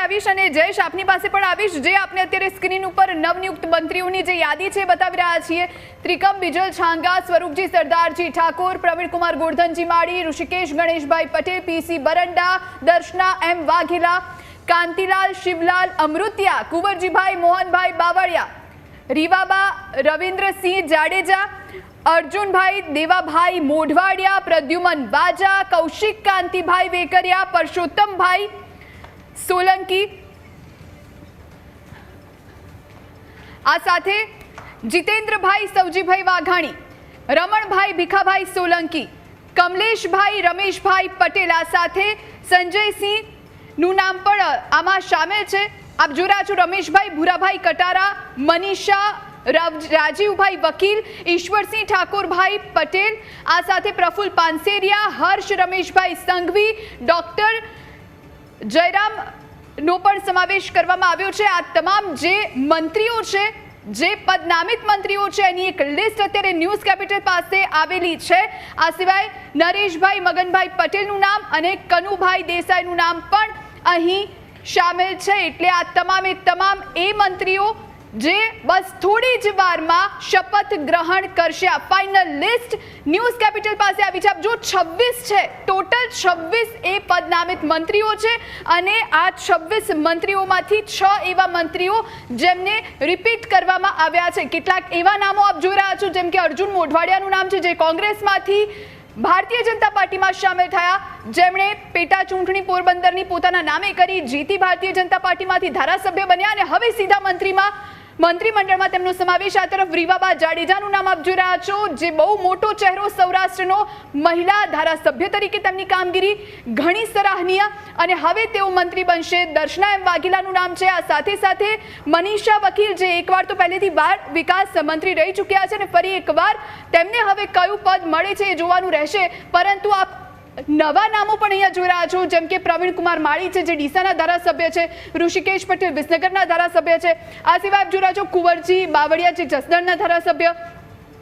આવીશ અને જયેશ આપની પાસે પણ આવીશ. જે આપણે અત્યારે સ્ક્રીન ઉપર નવનિયુક્ત મંત્રીઓની જે યાદી છે બતાવી રહ્યા છીએ. ત્રિકમ, બિજલ, છાંગા, સ્વરૂપજી, સરદારજી ઠાકોર, પ્રવીણકુમાર ગોરધનજી માળી, ઋષિકેશ, ગણેશભાઈ પટેલ પીસી બરંડા, દર્શના એમ વાઘેલા, કાંતિલાલ, શિવલાલ, અમૃતિયા, કુંવરજીભાઈ, મોહનભાઈ બાવળિયા, રીવાબા, રવિન્દ્રસિંહ જાડેજા, અર્જુનભાઈ દેવાભાઈ મોઢવાડિયા, પ્રદ્યુમન બાજા, કૌશિક કાંતિભાઈ વેકરિયા, પરસોત્તમભાઈ સોલંકી. આ સાથે જીતેન્દ્રભાઈ સવજીભાઈ વાઘાણી, રમણભાઈ ભીખાભાઈ સોલંકી, કમલેશભાઈ રમેશભાઈ પટેલ આ સાથે સંજયસિંહનું નામ પણ આમાં સામેલ છે. આપ રહ્યા છો રમેશભાઈ, ભૂરાભાઈ કટારા, મનીષા રાજીવભાઈ વકીલ, ઈશ્વરસિંહ ઠાકોરભાઈ પટેલ, આ સાથે પ્રફુલ પાનસેરિયા, હર્ષ રમેશભાઈ સંઘવી, ડોક્ટર જયરામ નો પણ સમાવેશ કરવામાં આવ્યો છે. આ તમામ જે મંત્રીઓ છે, જે પદનામિત મંત્રીઓ છે, એની એક લિસ્ટ અત્યારે ન્યૂઝ કેપિટલ પાસે આવેલી છે. આ સિવાય નરેશભાઈ, મગનભાઈ પટેલનું નામ અને કનુભાઈ દેસાઈનું નામ પણ અહીં સામેલ છે. એટલે આ તમામે તમામ એ મંત્રીઓ જે બસ થોડી જ વારમાં શપથ ગ્રહણ કરશે. આ ફાઇનલ લિસ્ટ ન્યૂઝ કેપિટલ પાસે આવી છે. જો છવ્વીસ છે. ટોટલ છવ્વીસ એ પદનામિત મંત્રીઓ છે અને આ છવ્વીસ મંત્રીઓમાંથી છ એવા મંત્રીઓ જેમને રિપીટ કરવામાં આવ્યા છે. કેટલાક એવા નામો આપ જોઈ રહ્યા છો, જેમ કે અર્જુન મોઢવાડિયાનું નામ છે, જે કોંગ્રેસમાંથી ભારતીય જનતા પાર્ટીમાં સામેલ થયા. જેમણે પેટા ચૂંટણી પોરબંદરની પોતાના નામે કરી, જીતી ભારતીય જનતા પાર્ટીમાંથી ધારાસભ્ય બન્યા અને હવે સીધા મંત્રીમાં મંત્રીમંડળમાં તેમનો સમાવેશ આ તરફ રીવાબા જાડેજાનું નામ આપ રહ્યા છો, જે બહુ મોટો ચહેરો સૌરાષ્ટ્રનો મહિલા ધારાસભ્ય તરીકે તેમની કામગીરી ઘણી સરાહનીય અને હવે તેઓ મંત્રી બનશે. દર્શના એમ વાઘેલાનું નામ છે. આ સાથે સાથે મનીષા વકીલ જે એકવાર તો પહેલેથી બાળ વિકાસ મંત્રી રહી ચૂક્યા છે અને ફરી એકવાર તેમને હવે કયું પદ મળે છે એ જોવાનું રહેશે. પરંતુ આપ નવા નામો પણ અહીંયા જોઈ રહ્યા છો. જેમ કે પ્રવીણ કુમાર માળી છે, જે ડીસાના ધારાસભ્ય છે, ઋષિકેશ પટેલ વિસનગરના ધારાસભ્ય છે. આ સિવાય આપ જોઈ રહ્યા છો કુંવરજી બાવળિયા, જે જસદણના ધારાસભ્ય,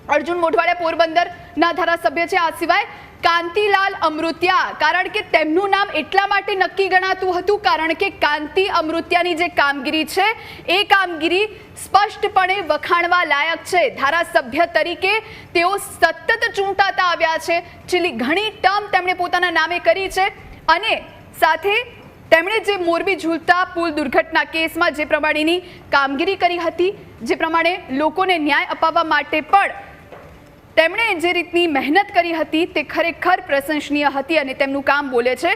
અર્જુન મોઢવાડિયા પોરબંદરના ધારાસભ્ય છે. આ સિવાય કાંતિલાલ અમૃત્યા, કારણ કે તેમનું નામ એટલા માટે નક્કી ગણાતું હતું કારણ કે કાંતિ અમૃત્યાની જે કામગીરી છે, એ કામગીરી સ્પષ્ટપણે વખાણવા લાયક છે. ધારાસભ્ય તરીકે તેઓ સતત ચૂંટાતા આવ્યા છે. છેલ્લી ઘણી ટર્મ તેમણે પોતાના નામે કરી છે અને સાથે તેમણે જે મોરબી ઝૂલતા પુલ દુર્ઘટના કેસમાં જે પ્રમાણેની કામગીરી કરી હતી, જે પ્રમાણે લોકોને ન્યાય અપાવવા માટે પણ તેમણે જે રીતની મહેનત કરી હતી તે ખરેખર પ્રશંસનીય હતી અને તેમનું કામ બોલે છે.